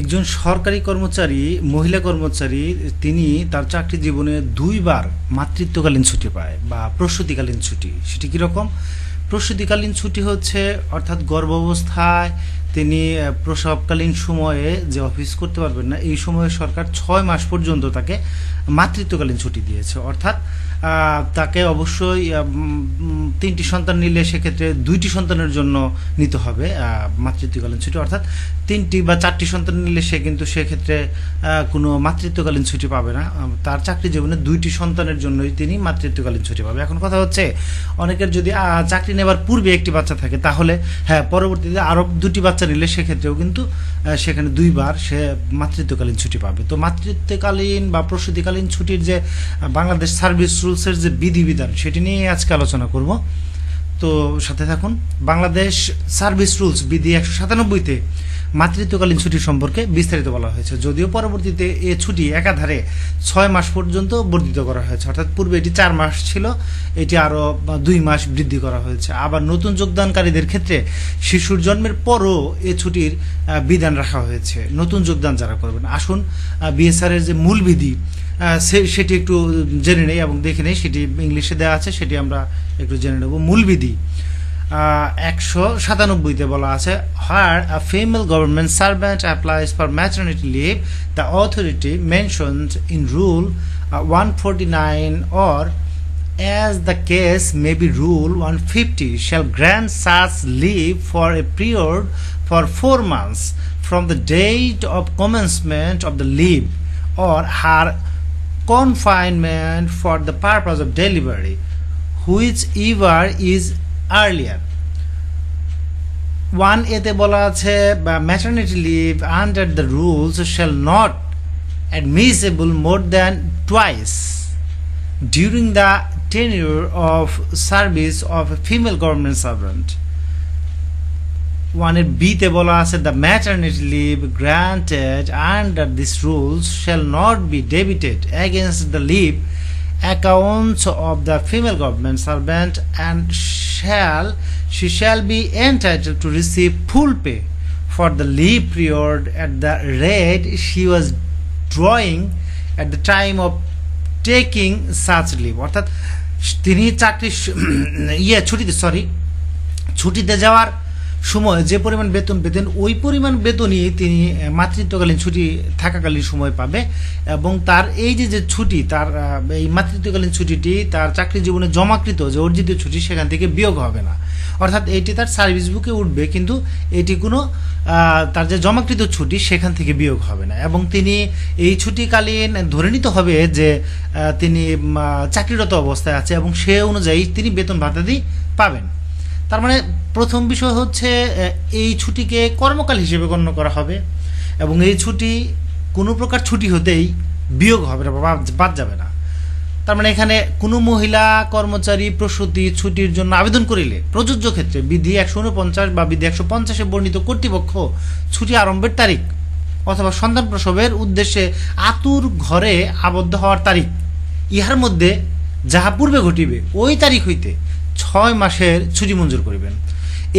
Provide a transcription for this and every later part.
একজন সরকারি কর্মচারী, মহিলা কর্মচারী, তিনি তার চাকরি জীবনে দুইবার মাতৃত্বকালীন ছুটি পায় বা প্রসূতিকালীন ছুটি। সেটি কীরকম প্রসূতিকালীন ছুটি হচ্ছে, অর্থাৎ গর্ভাবস্থায় তিনি প্রসবকালীন সময়ে যে অফিস করতে পারবেন না, এই সময়ে সরকার ছয় মাস পর্যন্ত তাকে মাতৃত্বকালীন ছুটি দিয়েছে। অর্থাৎ তাকে অবশ্যই তিনটি সন্তান নিলে সেক্ষেত্রে দুইটি সন্তানের জন্য নিতে হবে মাতৃত্বকালীন ছুটি। অর্থাৎ তিনটি বা চারটি সন্তান নিলে সে কিন্তু সেক্ষেত্রে কোনো মাতৃত্বকালীন ছুটি পাবে না। তার চাকরি জীবনে দুইটি সন্তানের জন্যই তিনি মাতৃত্বকালীন ছুটি পাবে। এখন কথা হচ্ছে, অনেকের যদি চাকরি নেবার পূর্বে একটি বাচ্চা থাকে, তাহলে হ্যাঁ পরবর্তীতে আরও দুটি বাচ্চা নিলে সেক্ষেত্রেও কিন্তু সেখানে দুইবার সে মাতৃত্বকালীন ছুটি পাবে। তো মাতৃত্বকালীন বা প্রসূতিকালীন ছুটির যে বাংলাদেশ সার্ভিস রুলসের যে বিধিবিধান, সেটি নিয়ে আজকে আলোচনা করব। তো সাথে থাকুন, বাংলাদেশ সার্ভিস রুলস বিধি একশো সাতানব্বইতে মাতৃত্বকালীন ছুটি সম্পর্কে বিস্তারিত বলা হয়েছে। যদিও পরবর্তীতে এ ছুটি একাধারে ছয় মাস পর্যন্ত বর্ধিত করা হয়েছে। অর্থাৎ পূর্বে এটি চার মাস ছিল, এটি আরও দুই মাস বৃদ্ধি করা হয়েছে। আবার নতুন যোগদানকারীদের ক্ষেত্রে শিশুর জন্মের পরও এ ছুটির বিধান রাখা হয়েছে। নতুন যোগদান যারা করবেন, আসুন বিএসআর এর যে মূল বিধি সেটি একটু জেনে নেই এবং দেখে নেই, সেটি ইংলিশে দেওয়া আছে, সেটি আমরা একটু জেনে নেব। মূল বিধি একশো সাতানব্বইতে বলা আছে her a female government servant applies for maternity leave the authority mentioned in rule one forty nine or as the case may be rule 150 shall grant such leave for a period for four months from the date of commencement of the leave or her confinement for the purpose of delivery whichever is earlier one এতে বলা আছে maternity leave under the rules shall not more than twice during the tenure of service of a female government servant. ওয়ানের বিতে বলা আছে the maternity leave granted under this rules shall not be debited against the leave accounts of the female government servant and shall she shall be entitled to receive full pay for the leave period at the rate she was drawing at the time of taking such leave অর্থাৎ তিনি চাকরি ইয়ে ছুটিতে sorry ছুটিতে যাওয়ার সময় যে পরিমাণ বেতন পেতেন, ওই পরিমাণ বেতনই তিনি মাতৃত্বকালীন ছুটি থাকাকালীন সময় পাবে এবং তার এই যে যে ছুটি, তার এই মাতৃত্বকালীন ছুটিটি, তার চাকরি জীবনে জমাকৃত যে অর্জিত ছুটি, সেখান থেকে বিয়োগ হবে না। অর্থাৎ এইটি তার সার্ভিস বুকে উঠবে, কিন্তু এটি কোনো তার যে জমাকৃত ছুটি, সেখান থেকে বিয়োগ হবে না। এবং তিনি এই ছুটিকালীন ধরে নিতে হবে যে তিনি চাকরিরত অবস্থায় আছে এবং সে অনুযায়ী তিনি বেতন ভাতাদি পাবেন। তার মানে প্রথম বিষয় হচ্ছে এই ছুটিকে কর্মকাল হিসেবে গণ্য করা হবে এবং এই ছুটি কোনো প্রকার ছুটি হতেই বিয়োগ হবে না বাদ যাবে না। তার মানে এখানে কোনো মহিলা কর্মচারী প্রসূতি ছুটির জন্য আবেদন করিলে প্রযোজ্য ক্ষেত্রে বিধি একশো উনপঞ্চাশ বা বিধি একশো পঞ্চাশে বর্ণিত কর্তৃপক্ষ ছুটি আরম্ভের তারিখ অথবা সন্তান প্রসবের উদ্দেশ্যে আতুর ঘরে আবদ্ধ হওয়ার তারিখ, ইহার মধ্যে যাহা পূর্বে ঘটিবে, ওই তারিখ হইতে ছয় মাসের ছুটি মঞ্জুর করিবেন।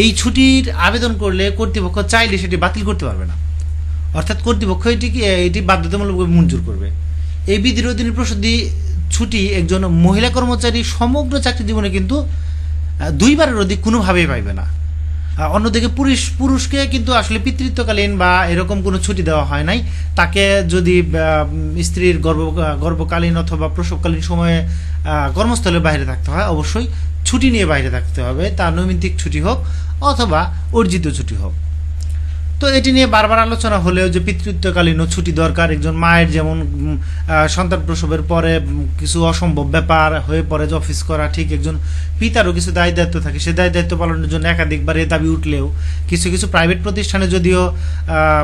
এই ছুটির আবেদন করলে কর্তৃপক্ষ চাইলে সেটি বাতিল করতে পারবে না। অর্থাৎ কর্তৃপক্ষ এটিকে, এটি বাধ্যতামূলকভাবে মঞ্জুর করবে। এই বিধির অধীনে প্রসূতি ছুটি একজন মহিলা কর্মচারী সমগ্র চাকরি জীবনে কিন্তু দুইবারের অধিক কোনোভাবেই পাইবে না। অন্যদিকে পুরুষ, পুরুষকে কিন্তু আসলে পিতৃত্বকালীন বা এরকম কোনো ছুটি দেওয়া হয় নাই। তাকে যদি স্ত্রীর গর্ভ, গর্ভকালীন অথবা প্রসবকালীন সময়ে কর্মস্থলের বাইরে থাকতে হয়, অবশ্যই ছুটি নিয়ে বাইরে থাকতে হবে, তা নৈমিত্তিক ছুটি হোক অথবা অর্জিত ছুটি হোক। তো এটি নিয়ে বারবার আলোচনা হলেও যে পিতৃত্বকালীন ছুটি দরকার, একজন মায়ের যেমন সন্তান প্রসবের পরে কিছু অসম্ভব ব্যাপার হয়ে পড়ে যে অফিস করা, ঠিক একজন পিতারও কিছু দায় দায়িত্ব থাকে, সে দায় দায়িত্ব পালনের জন্য একাধিকবার এ দাবি উঠলেও কিছু কিছু প্রাইভেট প্রতিষ্ঠানে যদিও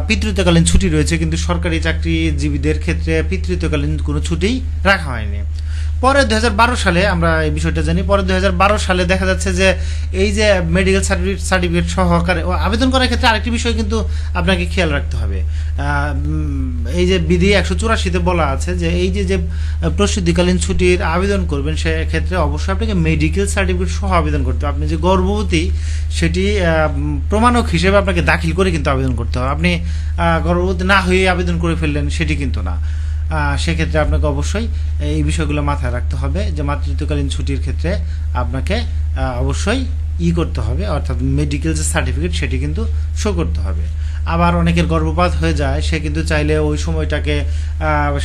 পিতৃত্বকালীন ছুটি রয়েছে, কিন্তু সরকারি চাকরিজীবীদের ক্ষেত্রে পিতৃত্বকালীন কোনো ছুটি রাখা হয়নি। পরে দুই হাজার বারো সালে আমরা এই বিষয়টা জানি, পরে দুই হাজার বারো সালে দেখা যাচ্ছে যে এই যে মেডিকেল সার্টিফিকেট সার্টিফিকেট সহকারে আবেদন করার ক্ষেত্রে আরেকটি বিষয় কিন্তু আপনাকে খেয়াল রাখতে হবে। এই যে বিধি একশো চুরাশিতে বলা আছে যে এই যে যে প্রসিদ্ধিকালীন ছুটির আবেদন করবেন সেক্ষেত্রে অবশ্যই আপনাকে মেডিকেল সার্টিফিকেট সহ আবেদন করতে হবে। আপনি যে গর্ভবতী, সেটি প্রমাণক হিসেবে আপনাকে দাখিল করে কিন্তু আবেদন করতে হবে। আপনি গর্ভবতী না হয়ে আবেদন করে ফেললেন সেটি কিন্তু না। সেক্ষেত্রে আপনাকে অবশ্যই এই বিষয়গুলো মাথায় রাখতে হবে যে মাতৃত্বকালীন ছুটির ক্ষেত্রে আপনাকে অবশ্যই ই করতে হবে, অর্থাৎ মেডিকেল যে সার্টিফিকেট সেটি কিন্তু শো করতে হবে। আবার অনেকের গর্ভপাত হয়ে যায়, সে কিন্তু চাইলে ওই সময়টাকে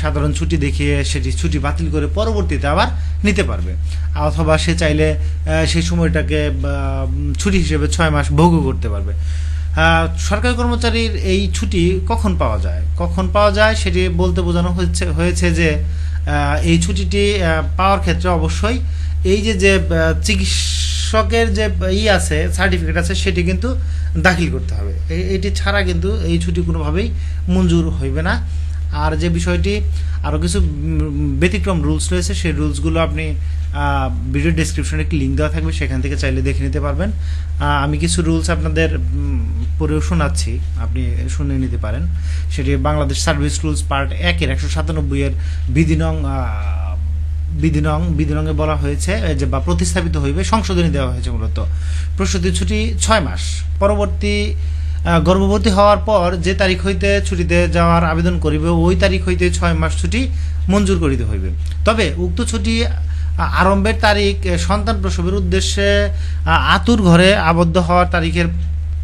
সাধারণ ছুটি দেখিয়ে সেটি ছুটি বাতিল করে পরবর্তীতে আবার নিতে পারবে। অথবা সে চাইলে সেই সময়টাকে ছুটি হিসেবে ছয় মাস ভোগও করতে পারবে। সরকারি কর্মচারীর এই ছুটি কখন পাওয়া যায়? কখন পাওয়া যায় সেটি বলতে বোঝানো হচ্ছে হয়েছে যে এই ছুটিটি পাওয়ার ক্ষেত্রে অবশ্যই এই যে যে চিকিৎসকের যে, ই আছে সার্টিফিকেট আছে, সেটি কিন্তু দাখিল করতে হবে। এটি ছাড়া কিন্তু এই ছুটি কোনোভাবেই মঞ্জুর হইবে না। আর যে বিষয়টি আরও কিছু ব্যতিক্রম রুলস রয়েছে, সেই রুলসগুলো আপনি ভিডিও ডিসক্রিপশনে একটি লিঙ্ক দেওয়া থাকবে সেখান থেকে চাইলে দেখে নিতে পারবেন। আমি কিছু রুলস আপনাদের পড়েও শোনাচ্ছি আপনি শুনে নিতে পারেন। সেটি বাংলাদেশ সার্ভিস রুলস পার্ট একের একশো সাতানব্বই এর বিধি নং আহ, বিধি নং বিধি নঙে বলা হয়েছে যে বা প্রতিস্থাপিত হইবে সংশোধনী দেওয়া হয়েছে মূলত। প্রসূতি ছুটি ছয় মাস। পরবর্তী গর্ভবতী হওয়ার পর যে তারিখ হইতে ছুটিতে যাওয়ার আবেদন করিবে ওই তারিখ হইতে ছয় মাস ছুটি মঞ্জুর করিতে হইবে। তবে উক্ত ছুটি আরম্ভের তারিখ সন্তান প্রসবের উদ্দেশ্যে আতুর ঘরে আবদ্ধ হওয়ার তারিখের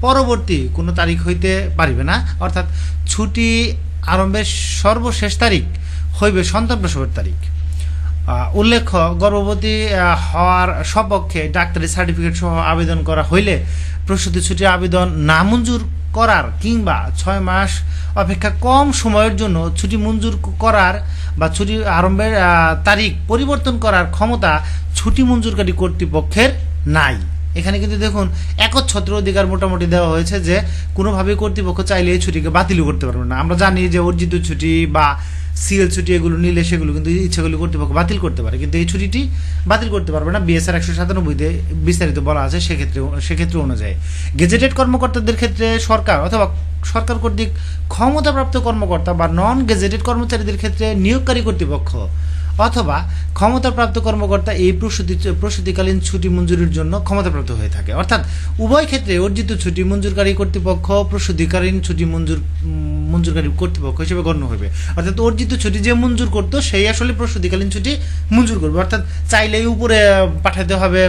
পরবর্তী কোনো তারিখ হইতে পারিবে না। অর্থাৎ ছুটি আরম্ভের সর্বশেষ তারিখ হইবে সন্তান প্রসবের তারিখ। উল্লেখ্য, গর্ভবতী হওয়ার সপক্ষে ডাক্তারি সার্টিফিকেট সহ আবেদন করা হইলে প্রসূতি ছুটির আবেদন নামঞ্জুর করার কিংবা ছয় মাস অপেক্ষা কম সময়ের জন্য ছুটি মঞ্জুর করার বা ছুটি আরম্ভের তারিখ পরিবর্তন করার ক্ষমতা ছুটি মঞ্জুরকারী কর্তৃপক্ষের নাই। এখানে কিন্তু দেখুন, একচ্ছত্র অধিকার মোটামুটি দেওয়া হয়েছে যে কোনোভাবে কর্তৃপক্ষ চাইলে এই ছুটিকে বাতিল করতে পারবে না। আমরা জানি যে অর্জিত ছুটি বা সিএল ছুটি এগুলো নিলে সেগুলো কিন্তু ইচ্ছাগুলি কর্তৃপক্ষ বাতিল করতে পারে। কিন্তু এই ছুটিটি বাতিল করতে পারবে না। বিএসআর একশো সাতানব্বইতে বিস্তারিত বলা আছে সেক্ষেত্রে সেক্ষেত্রে অনুযায়ী। গেজেটেড কর্মকর্তাদের ক্ষেত্রে সরকার অথবা সরকার কর্তৃক ক্ষমতাপ্রাপ্ত কর্মকর্তা বা নন গেজেটেড কর্মচারীদের ক্ষেত্রে নিয়োগকারী কর্তৃপক্ষ অথবা ক্ষমতাপ্রাপ্ত কর্মকর্তা এই প্রসূতি প্রসূতিকালীন ছুটি মঞ্জুরির জন্য ক্ষমতাপ্রাপ্ত হয়ে থাকে। অর্থাৎ উভয় ক্ষেত্রে অর্জিত ছুটি মঞ্জুরকারী কর্তৃপক্ষ প্রসূতিকালীন ছুটি মঞ্জুর মঞ্জুরকারী কর্তৃপক্ষ হিসেবে গণ্য হবে অর্থাৎ অর্জিত ছুটি যে মঞ্জুর করতো, সেই আসলে প্রসূতিকালীন ছুটি মঞ্জুর করবে। অর্থাৎ চাইলেই উপরে পাঠাতে হবে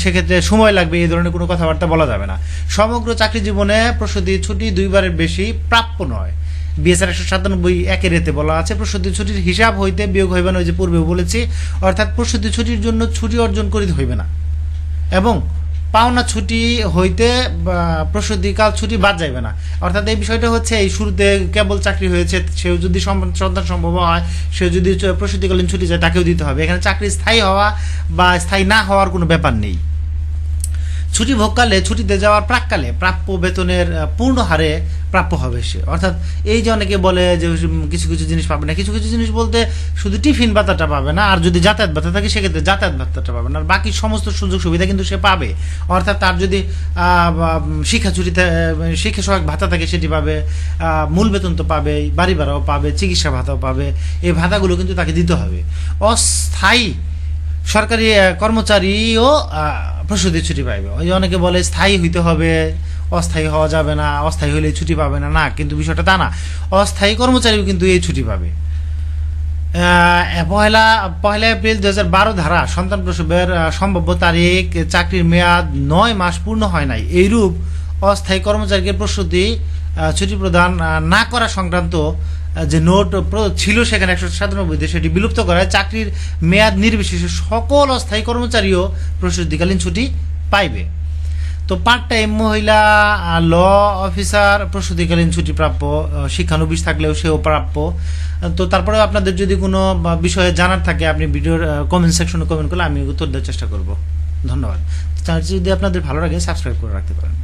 সেক্ষেত্রে সময় লাগবে, এই ধরনের কোনো কথাবার্তা বলা যাবে না। সমগ্র চাকরি জীবনে প্রসূতি ছুটি দুইবারের বেশি প্রাপ্য নয়। বিএসআর একশো সাতানব্বই একের এতে বলা আছে প্রসূতি ছুটির হিসাব হইতে বিয়োগ হইবে না, ওই যে পূর্বে বলেছি। অর্থাৎ প্রসূতি ছুটির জন্য ছুটি অর্জন করিতে হইবে না। এবং পাওনা ছুটি হইতে প্রসূতিকাল ছুটি বাদ যাইবে না। অর্থাৎ এই বিষয়টা হচ্ছে, এই শুরুতে কেবল চাকরি হয়েছে, সেও যদি সন্তান সম্ভব হয় সে যদি প্রসূতিকালীন ছুটি যায় তাকেও দিতে হবে। এখানে চাকরি স্থায়ী হওয়া বা স্থায়ী না হওয়ার কোনো ব্যাপার নেই। ছুটি ভোগকালে ছুটিতে যাওয়ার প্রাককালে প্রাপ্য বেতনের পূর্ণ হারে প্রাপ্য হবে সে। অর্থাৎ এই যে অনেকে বলে যে কিছু কিছু জিনিস পাবে না, কিছু কিছু জিনিস বলতে শুধু টিফিন ভাতাটা পাবে না, আর যদি যাতায়াত ভাতা থাকে সেক্ষেত্রে যাতায়াত ভাতাটা পাবে না, আর বাকি সমস্ত সুযোগ সুবিধা কিন্তু সে পাবে। অর্থাৎ তার যদি শিক্ষা ছুটিতে শিক্ষা সহায়ক ভাতা থাকে সেটি পাবে মূল বেতন তো পাবে, বাড়ি ভাড়াও পাবে, চিকিৎসা ভাতাও পাবে, এই ভাতাগুলো কিন্তু তাকে দিতে হবে। অস্থায়ী সরকারি কর্মচারীও প্রসূতি ছুটি পাইবে। ওই অনেকে বলে স্থায়ী হইতে হবে অস্থায়ী হওয়া যাবে না অস্থায়ী হলে ছুটি পাবে না। না কিন্তু বিষয়টা তা না। অস্থায়ী কর্মচারীও কিন্তু এই ছুটি পাবে। আহ, পয়লা এপ্রিল দু হাজার বারো ধারা সন্তান প্রসবের সম্ভাব্য তারিখ চাকরির মেয়াদ নয় মাস পূর্ণ হয় নাই। এইরূপ অস্থায়ী কর্মচারীকে প্রসূতি ছুটি প্রদান না করা সংক্রান্ত যে নোট ছিল সেখানে একশো সাতানব্বইতে সেটি বিলুপ্ত করায় চাকরির মেয়াদ নির্বিশেষে সকল অস্থায়ী কর্মচারীও প্রসূতিকালীন ছুটি পাইবে। তো পার্ট টাইম মহিলা ল অফিসার প্রসূতিকালীন ছুটি প্রাপ্য শিক্ষানবিশ থাকলেও সেও প্রাপ্য। তো তারপরে আপনাদের যদি কোনো বিষয়ে জানার থাকে, আপনি ভিডিওর কমেন্ট সেকশনে কমেন্ট করলে আমি উত্তর দেওয়ার চেষ্টা করব। ধন্যবাদ। চ্যানেলটি যদি আপনাদের ভালো লাগে সাবস্ক্রাইব করে রাখতে পারেন।